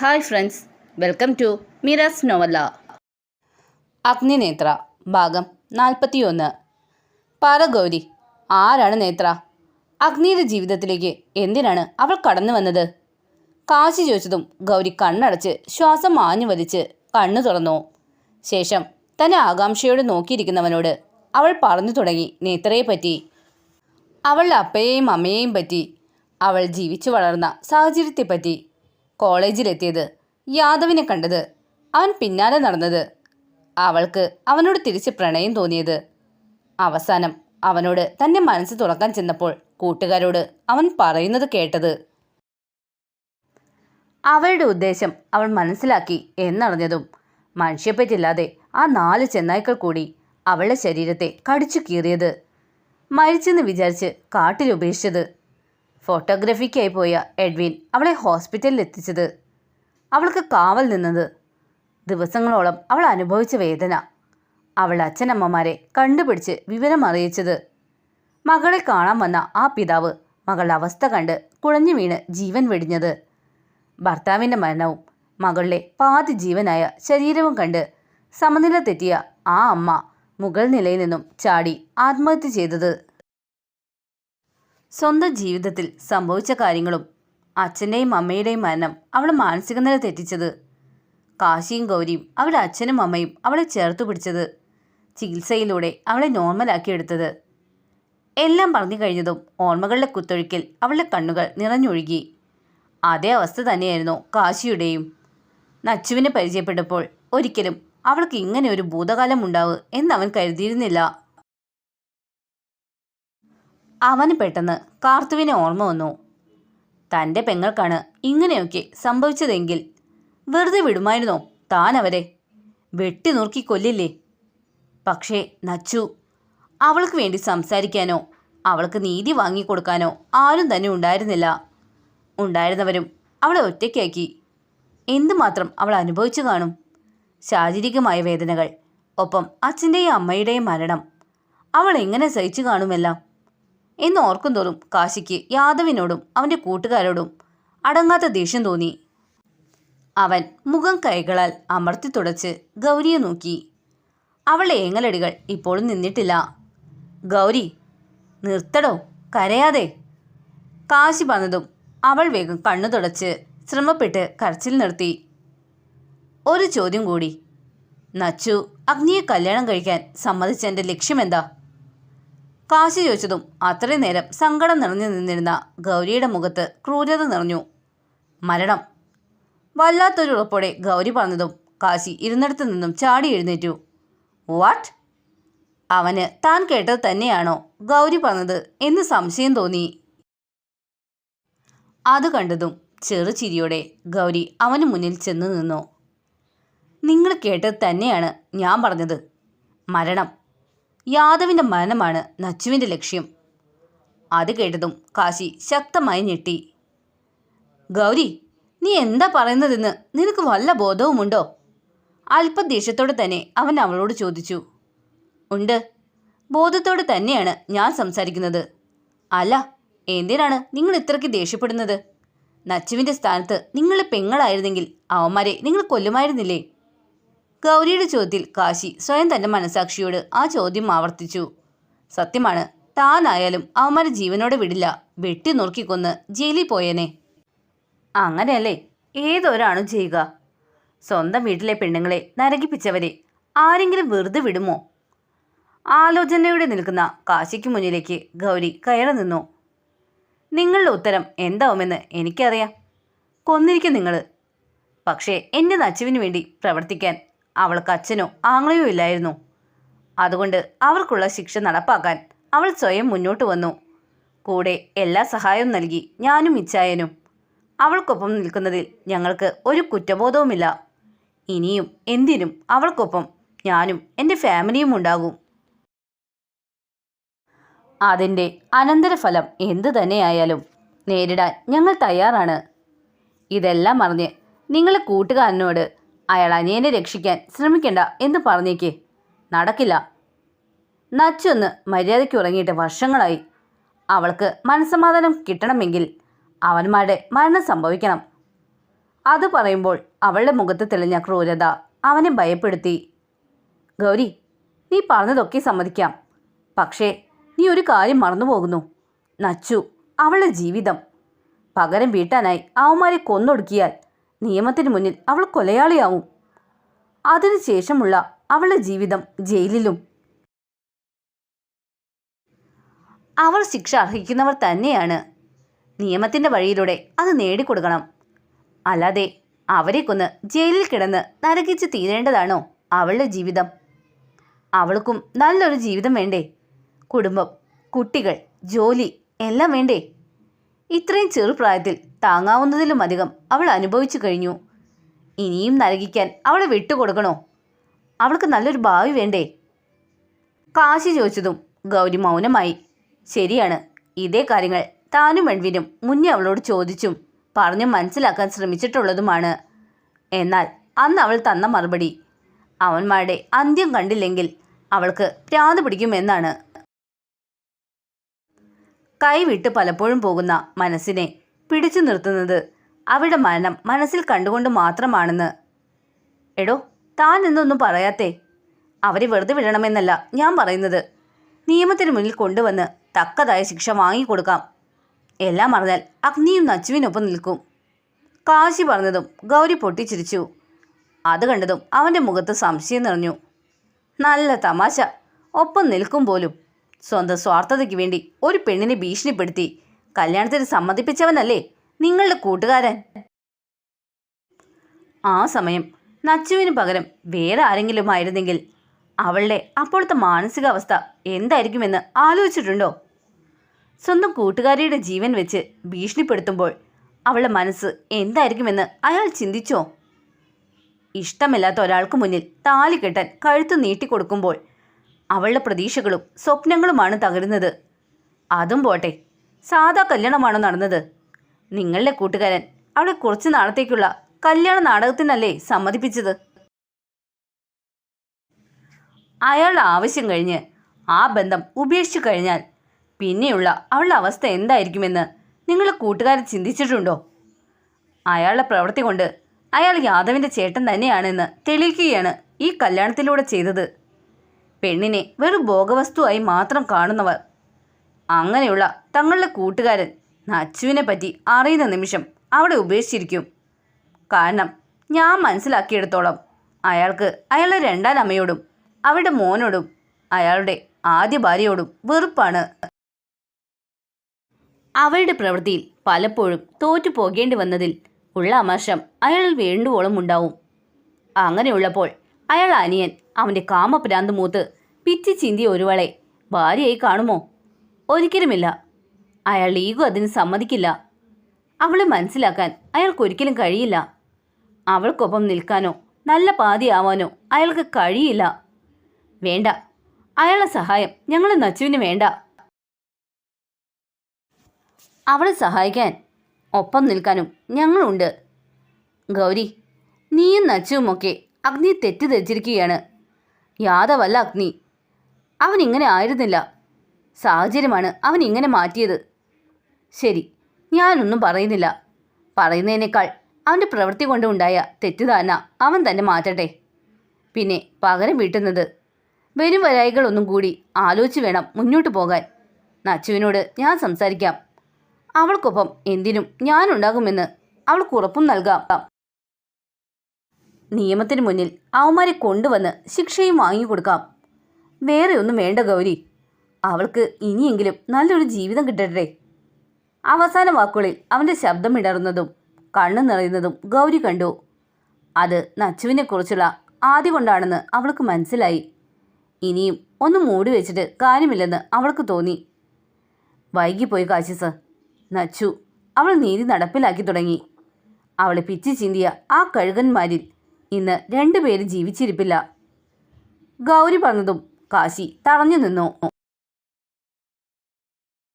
Hi friends welcome to Miras novella Agninethra ഭാഗം നാൽപ്പത്തിയൊന്ന്. പാറഗൗരി ആരാണ് നേത്ര? അഗ്നിയുടെ ജീവിതത്തിലേക്ക് എന്തിനാണ് അവൾ കടന്നു വന്നത്? കാശി ചോദിച്ചതും ഗൗരി കണ്ണടച്ച് ശ്വാസം മാഞ്ഞു വലിച്ച് കണ്ണു തുറന്നു. ശേഷം തന്നെ ആകാംക്ഷയോട് നോക്കിയിരിക്കുന്നവനോട് അവൾ പറഞ്ഞു തുടങ്ങി നേത്രയെ പറ്റി. അവളുടെ അപ്പയെയും അമ്മയെയും പറ്റി അവൾ ജീവിച്ചു വളർന്ന സാഹചര്യത്തെപ്പറ്റി കോളേജിലെത്തിയത് യാദവിനെ കണ്ടത്. അവൻ പിന്നാലെ നടന്നത്. അവൾക്ക് അവനോട് തിരിച്ച് പ്രണയം തോന്നിയത്. അവസാനം അവനോട് തന്നെ മനസ്സ് തുറക്കാൻ ചെന്നപ്പോൾ കൂട്ടുകാരോട് അവൻ പറയുന്നത് കേട്ടത്. അവളുടെ ഉദ്ദേശം അവൾ മനസ്സിലാക്കി എന്നറിഞ്ഞതും മനുഷ്യപ്പറ്റില്ലാതെ ആ നാല് ചെന്നായ്ക്കൾ കൂടി അവളുടെ ശരീരത്തെ കടിച്ചു കീറിയത്. മരിച്ചെന്ന് വിചാരിച്ച് കാട്ടിൽ ഉപേക്ഷിച്ചത് ഫോട്ടോഗ്രാഫിക്കായി പോയ എഡ്വിൻ അവളെ ഹോസ്പിറ്റലിൽ എത്തിച്ചത് അവൾക്ക് കാവൽ നിന്നത്. ദിവസങ്ങളോളം അവൾ അനുഭവിച്ച വേദന. അവൾ അച്ഛനമ്മമാരെ കണ്ടുപിടിച്ച് വിവരം അറിയിച്ചത്. മകളെ കാണാൻ വന്ന ആ പിതാവ് മകളുടെ അവസ്ഥ കണ്ട് കുഴഞ്ഞു വീണ് ജീവൻ വെടിഞ്ഞത്. ഭർത്താവിന്റെ മരണവും മകളുടെ പാതി ജീവനായ ശരീരവും കണ്ട് സമനില തെറ്റിയ ആ അമ്മ മുകൾ നിലയിൽ നിന്നും ചാടി ആത്മഹത്യ ചെയ്തത്. സ്വന്തം ജീവിതത്തിൽ സംഭവിച്ച കാര്യങ്ങളും അച്ഛന്റെയും അമ്മയുടെയും മരണം അവളെ മാനസിക നില തെറ്റിച്ചത്. കാശിയും ഗൗരിയും അവളുടെ അച്ഛനും അമ്മയും അവളെ ചേർത്ത് പിടിച്ചത്. ചികിത്സയിലൂടെ അവളെ നോർമലാക്കിയെടുത്തത് എല്ലാം പറഞ്ഞു കഴിഞ്ഞതും ഓർമ്മകളുടെ കുത്തൊഴുക്കിൽ അവളുടെ കണ്ണുകൾ നിറഞ്ഞൊഴുകി. അതേ അവസ്ഥ തന്നെയായിരുന്നു കാശിയുടെയും. നച്ചുവിനെ പരിചയപ്പെട്ടപ്പോൾ ഒരിക്കലും അവൾക്ക് ഇങ്ങനെ ഒരു ഭൂതകാലം ഉണ്ടാവ് എന്നവൻ കരുതിയിരുന്നില്ല. അവന് പെട്ടെന്ന് കാർത്തുവിനെ ഓർമ്മ വന്നു. തന്റെ പെങ്ങൾക്കാണ് ഇങ്ങനെയൊക്കെ സംഭവിച്ചതെങ്കിൽ വെറുതെ വിടുമായിരുന്നോ? താൻ അവരെ വെട്ടി നുറുക്കി കൊല്ലില്ലേ? പക്ഷേ നച്ചു അവൾക്ക് വേണ്ടി സംസാരിക്കാനോ അവൾക്ക് നീതി വാങ്ങിക്കൊടുക്കാനോ ആരും തന്നെ ഉണ്ടായിരുന്നില്ല. ഉണ്ടായിരുന്നവരും അവളെ ഒറ്റയ്ക്കാക്കി. എന്തുമാത്രം അവൾ അനുഭവിച്ചു കാണും? ശാരീരികമായ വേദനകൾ ഒപ്പം അച്ഛന്റെയും അമ്മയുടെയും മരണം. അവൾ എങ്ങനെ സഹിച്ചു കാണുമെല്ലാം എന്ന് ഓർക്കുന്തോറും കാശിക്ക് യാദവിനോടും അവന്റെ കൂട്ടുകാരോടും അടങ്ങാത്ത ദേഷ്യം തോന്നി. അവൻ മുഖം കൈകളാൽ അമർത്തി തുടച്ച് ഗൗരിയെ നോക്കി. അവളെ ഏങ്ങലടികൾ ഇപ്പോഴും നിന്നിട്ടില്ല. ഗൗരി നിർത്തടോ കരയാതെ. കാശി വന്നതും അവൾ വേഗം കണ്ണു തുടച്ച് ശ്രമപ്പെട്ട് കരച്ചിൽ നിർത്തി. ഒരു ചോദ്യം കൂടി. നച്ചു അഗ്നിയെ കല്യാണം കഴിക്കാൻ സമ്മതിച്ചെന്റെ ലക്ഷ്യമെന്താ? കാശി ചോദിച്ചതും അത്രയും നേരം സങ്കടം നിറഞ്ഞു നിന്നിരുന്ന ഗൗരിയുടെ മുഖത്ത് ക്രൂരത നിറഞ്ഞു. മരണം. വല്ലാത്തൊരു ഉറപ്പോടെ ഗൗരി പറഞ്ഞതും കാശി ഇരുന്നിടത്തു നിന്നും ചാടി എഴുന്നേറ്റു. വാട്ട്? അവന് താൻ കേട്ടത് തന്നെയാണോ? ഗൗരി പറഞ്ഞത് എന്ന് സംശയം തോന്നി. അത് കണ്ടതും ചെറു ചിരിയോടെ ഗൗരി അവന് മുന്നിൽ ചെന്ന് നിന്നു. നിങ്ങൾ കേട്ടത് തന്നെയാണ് ഞാൻ പറഞ്ഞത്. മരണം. യാദവിന്റെ മരണമാണ് നച്ചുവിന്റെ ലക്ഷ്യം. അത് കേട്ടതും കാശി ശക്തമായി ഞെട്ടി. ഗൗരി നീ എന്താ പറയുന്നതെന്ന് നിനക്ക് വല്ല ബോധവുമുണ്ടോ? അല്പദേഷ്യത്തോടെ തന്നെ അവൻ അവളോട് ചോദിച്ചു. ഉണ്ട്. ബോധത്തോടെ തന്നെയാണ് ഞാൻ സംസാരിക്കുന്നത്. അല്ല എന്തിനാണ് നിങ്ങൾ ഇത്രയ്ക്ക് ദേഷ്യപ്പെടുന്നത്? നച്ചുവിന്റെ സ്ഥാനത്ത് നിങ്ങൾ പെങ്ങളായിരുന്നെങ്കിൽ അവന്മാരെ നിങ്ങൾ കൊല്ലുമായിരുന്നില്ലേ? ഗൗരിയുടെ ചോദ്യത്തിൽ കാശി സ്വയം തന്റെ മനസാക്ഷിയോട് ആ ചോദ്യം ആവർത്തിച്ചു. സത്യമാണ് താനായാലും അവന്മാരെ ജീവനോടെ വിടില്ല. വെട്ടി നുറുക്കിക്കൊന്ന് ജയിലിൽ പോയേനെ. അങ്ങനെയല്ലേ? ഏതൊരാണും ചെയ്യുക? സ്വന്തം വീട്ടിലെ പെണ്ണുങ്ങളെ നരകിപ്പിച്ചവരെ ആരെങ്കിലും വെറുതെ വിടുമോ? ആലോചനയോടെ നിൽക്കുന്ന കാശിക്ക് മുന്നിലേക്ക് ഗൗരി കയറി നിന്നു. നിങ്ങളുടെ ഉത്തരം എന്താവുമെന്ന് എനിക്കറിയാം. കൊന്നിരിക്കും നിങ്ങൾ പക്ഷേ എന്റെ നച്ചുവിന് വേണ്ടി പ്രവർത്തിക്കാൻ അവൾക്ക് അച്ഛനോ ആങ്ങളയോ ഇല്ലായിരുന്നു. അതുകൊണ്ട് അവർക്കുള്ള ശിക്ഷ നടപ്പാക്കാൻ അവൾ സ്വയം മുന്നോട്ട് വന്നു. കൂടെ എല്ലാ സഹായവും നൽകി ഞാനും ഇച്ഛായനും അവൾക്കൊപ്പം നിൽക്കുന്നതിൽ ഞങ്ങൾക്ക് ഒരു കുറ്റബോധവുമില്ല. ഇനിയും എന്തിനും അവൾക്കൊപ്പം ഞാനും എന്റെ ഫാമിലിയും ഉണ്ടാകും. അതിന്റെ അനന്തരഫലം എന്തു തന്നെയായാലും നേരിടാൻ ഞങ്ങൾ തയ്യാറാണ്. ഇതെല്ലാം അറിഞ്ഞ് നിങ്ങളെ കൂട്ടുകാരനോട് അയാൾ അനിയനെ രക്ഷിക്കാൻ ശ്രമിക്കണ്ട എന്ന് പറഞ്ഞേക്ക്. നടക്കില്ല. നച്ചൊന്ന് മര്യാദയ്ക്ക് ഉറങ്ങിയിട്ട് വർഷങ്ങളായി. അവൾക്ക് മനസ്സമാധാനം കിട്ടണമെങ്കിൽ അവന്മാരുടെ മരണം സംഭവിക്കണം. അത് പറയുമ്പോൾ അവളുടെ മുഖത്ത് തെളിഞ്ഞ ക്രൂരത അവനെ ഭയപ്പെടുത്തി. ഗൗരി നീ പറഞ്ഞതൊക്കെ സമ്മതിക്കാം. പക്ഷേ നീ ഒരു കാര്യം മറന്നുപോകുന്നു നച്ചു അവളുടെ ജീവിതം. പകരം വീട്ടാനായി അവന്മാരെ കൊന്നൊടുക്കിയാൽ നിയമത്തിന് മുന്നിൽ അവൾ കൊലയാളിയാവും. അതിനുശേഷമുള്ള അവളുടെ ജീവിതം ജയിലിലും. അവൾ ശിക്ഷ അർഹിക്കുന്നവർ തന്നെയാണ്. നിയമത്തിന്റെ വഴിയിലൂടെ അത് നേടിക്കൊടുക്കണം. അല്ലാതെ അവരെ കൊന്ന് ജയിലിൽ കിടന്ന് നരകിച്ച് തീരേണ്ടതാണോ അവളുടെ ജീവിതം? അവൾക്കും നല്ലൊരു ജീവിതം വേണ്ടേ? കുടുംബം കുട്ടികൾ ജോലി എല്ലാം വേണ്ടേ? ഇത്രയും ചെറുപ്രായത്തിൽ താങ്ങാവുന്നതിലും അധികം അവൾ അനുഭവിച്ചു കഴിഞ്ഞു. ഇനിയും നരകിക്കാൻ അവളെ വിട്ടുകൊടുക്കണോ? അവൾക്ക് നല്ലൊരു ഭാവി വേണ്ടേ? കാശി ചോദിച്ചതും ഗൗരി മൗനമായി. ശരിയാണ് ഇതേ കാര്യങ്ങൾ താനും എൺവിനും മുന്നേ അവളോട് ചോദിച്ചും പറഞ്ഞു മനസ്സിലാക്കാൻ ശ്രമിച്ചിട്ടുള്ളതുമാണ്. എന്നാൽ അന്ന് അവൾ തന്ന മറുപടി അവന്മാരുടെ അന്ത്യം കണ്ടില്ലെങ്കിൽ അവൾക്ക് പ്രാന്ത് പിടിക്കുമെന്നാണ്. കൈവിട്ട് പലപ്പോഴും പോകുന്ന മനസ്സിനെ പിടിച്ചു നിർത്തുന്നത് അവിടെ മരണം മനസ്സിൽ കണ്ടുകൊണ്ട് മാത്രമാണെന്ന്. എടോ താൻ എന്നൊന്നും പറയാത്തേ. അവരെ വെറുതെ വിടണമെന്നല്ല ഞാൻ പറയുന്നത്. നിയമത്തിന് മുന്നിൽ കൊണ്ടുവന്ന് തക്കതായ ശിക്ഷ വാങ്ങിക്കൊടുക്കാം. എല്ലാം അറിഞ്ഞാൽ അഗ്നിയും നച്ചുവിനൊപ്പം നിൽക്കും. കാശി പറഞ്ഞതും ഗൗരി പൊട്ടിച്ചിരിച്ചു. അത് കണ്ടതും അവന്റെ മുഖത്ത് സംശയം നിറഞ്ഞു. നല്ല തമാശ. ഒപ്പം നിൽക്കും പോലും. സ്വന്തം സ്വാർത്ഥതയ്ക്ക് വേണ്ടി ഒരു പെണ്ണിനെ ഭീഷണിപ്പെടുത്തി കല്യാണത്തിന് സമ്മതിപ്പിച്ചവനല്ലേ നിങ്ങളുടെ കൂട്ടുകാരൻ? ആ സമയം നച്ചുവിന് പകരം വേറെ ആരെങ്കിലും ആയിരുന്നെങ്കിൽ അവളുടെ അപ്പോഴത്തെ മാനസികാവസ്ഥ എന്തായിരിക്കുമെന്ന് ആലോചിച്ചിട്ടുണ്ടോ? സ്വന്തം കൂട്ടുകാരിയുടെ ജീവൻ വെച്ച് ഭീഷണിപ്പെടുത്തുമ്പോൾ അവളുടെ മനസ്സ് എന്തായിരിക്കുമെന്ന് അയാൾ ചിന്തിച്ചോ? ഇഷ്ടമില്ലാത്ത ഒരാൾക്ക് മുന്നിൽ താലി കെട്ടാൻ കഴുത്ത് നീട്ടിക്കൊടുക്കുമ്പോൾ അവളുടെ പ്രതീക്ഷകളും സ്വപ്നങ്ങളുമാണ് തകരുന്നത്. അതും പോട്ടെ. സാധാ കല്യാണമാണോ നടന്നത്? നിങ്ങളുടെ കൂട്ടുകാരൻ അവളെ കുറച്ച് നാളത്തേക്കുള്ള കല്യാണ നാടകത്തിനല്ലേ സമ്മതിപ്പിച്ചത്? അയാളുടെ ആവശ്യം കഴിഞ്ഞ് ആ ബന്ധം ഉപേക്ഷിച്ചു കഴിഞ്ഞാൽ പിന്നെയുള്ള അവളുടെ അവസ്ഥ എന്തായിരിക്കുമെന്ന് നിങ്ങളുടെ കൂട്ടുകാരൻ ചിന്തിച്ചിട്ടുണ്ടോ? അയാളുടെ പ്രവൃത്തി കൊണ്ട് അയാൾ യാദവിന്റെ ചേട്ടൻ തന്നെയാണെന്ന് തെളിയിക്കുകയാണ് ഈ കല്യാണത്തിലൂടെ ചെയ്തത്. പെണ്ണിനെ വെറും ഭോഗവസ്തുവായി മാത്രം കാണുന്നവർ അങ്ങനെയുള്ള തങ്ങളുടെ കൂട്ടുകാരൻ നച്ചുവിനെ പറ്റി അറിയുന്ന നിമിഷം അവിടെ ഉപേക്ഷിച്ചിരിക്കും. കാരണം ഞാൻ മനസ്സിലാക്കിയെടുത്തോളം അയാൾക്ക് അയാളുടെ രണ്ടാം അമ്മയോടും അവരുടെ മോനോടും അയാളുടെ ആദ്യ ഭാര്യയോടും വെറുപ്പാണ്. അവളുടെ പ്രവൃത്തിയിൽ പലപ്പോഴും തോറ്റു പോകേണ്ടി വന്നതിൽ ഉള്ള അമർഷം അയാൾ വേണ്ടുവോളം ഉണ്ടാവും. അങ്ങനെയുള്ളപ്പോൾ അയാൾ അനിയൻ അവന്റെ കാമപ്രാന്ത് മൂത്ത് പിച്ചി ചിന്തിയ ഒരുവളെ ഭാര്യയായി കാണുമോ? ഒരിക്കലുമില്ല. അയാൾ ഈഗോ അതിന് സമ്മതിക്കില്ല. അവളെ മനസ്സിലാക്കാൻ അയാൾക്കൊരിക്കലും കഴിയില്ല. അവൾക്കൊപ്പം നിൽക്കാനോ നല്ല പാതിയാവാനോ അയാൾക്ക് കഴിയില്ല. വേണ്ട. അയാളെ സഹായം ഞങ്ങൾ നച്ചുവിന് വേണ്ട. അവളെ സഹായിക്കാൻ ഒപ്പം നിൽക്കാനും ഞങ്ങളുണ്ട്. ഗൗരി നീയും നച്ചുവുമൊക്കെ അഗ്നി തെറ്റിദ്ധരിച്ചിരിക്കുകയാണ്. യാദവല്ല അഗ്നി. അവൻ ഇങ്ങനെ ആയിരുന്നില്ല. സാഹചര്യമാണ് അവൻ ഇങ്ങനെ മാറ്റിയത്. ശരി ഞാനൊന്നും പറയുന്നില്ല. പറയുന്നതിനേക്കാൾ അവന്റെ പ്രവൃത്തി കൊണ്ടുണ്ടായ തെറ്റിദ്ധാരണ അവൻ തന്നെ മാറ്റട്ടെ. പിന്നെ പകരം വീട്ടുന്നത്. വരും വരായികളൊന്നും കൂടി ആലോചിച്ച് വേണം മുന്നോട്ട് പോകാൻ. നച്ചുവിനോട് ഞാൻ സംസാരിക്കാം. അവൾക്കൊപ്പം എന്തിനും ഞാനുണ്ടാകുമെന്ന് അവൾക്ക് ഉറപ്പും നൽകാം. നിയമത്തിന് മുന്നിൽ അവന്മാരെ കൊണ്ടുവന്ന് ശിക്ഷയും വാങ്ങിക്കൊടുക്കാം. വേറെ ഒന്നും വേണ്ട ഗൗരി. അവൾക്ക് ഇനിയെങ്കിലും നല്ലൊരു ജീവിതം കിട്ടട്ടെ. അവസാന വാക്കുകളിൽ അവന്റെ ശബ്ദം ഇടറുന്നതും കണ്ണു നിറയുന്നതും ഗൗരി കണ്ടു. അത് നച്ചുവിനെക്കുറിച്ചുള്ള ആദ്യ കൊണ്ടാണെന്ന് അവൾക്ക് മനസ്സിലായി. ഇനിയും ഒന്ന് മൂടി വെച്ചിട്ട് കാര്യമില്ലെന്ന് അവൾക്ക് തോന്നി. വൈകിപ്പോയി കാശിസ് നച്ചു അവൾ നീതി നടപ്പിലാക്കി തുടങ്ങി. അവളെ പിച്ചി ചിന്തിയ ആ കഴുകന്മാരിൽ ഇന്ന് രണ്ടുപേരും ജീവിച്ചിരിപ്പില്ല. ഗൗരി പറഞ്ഞതും കാശി തടഞ്ഞു നിന്നു.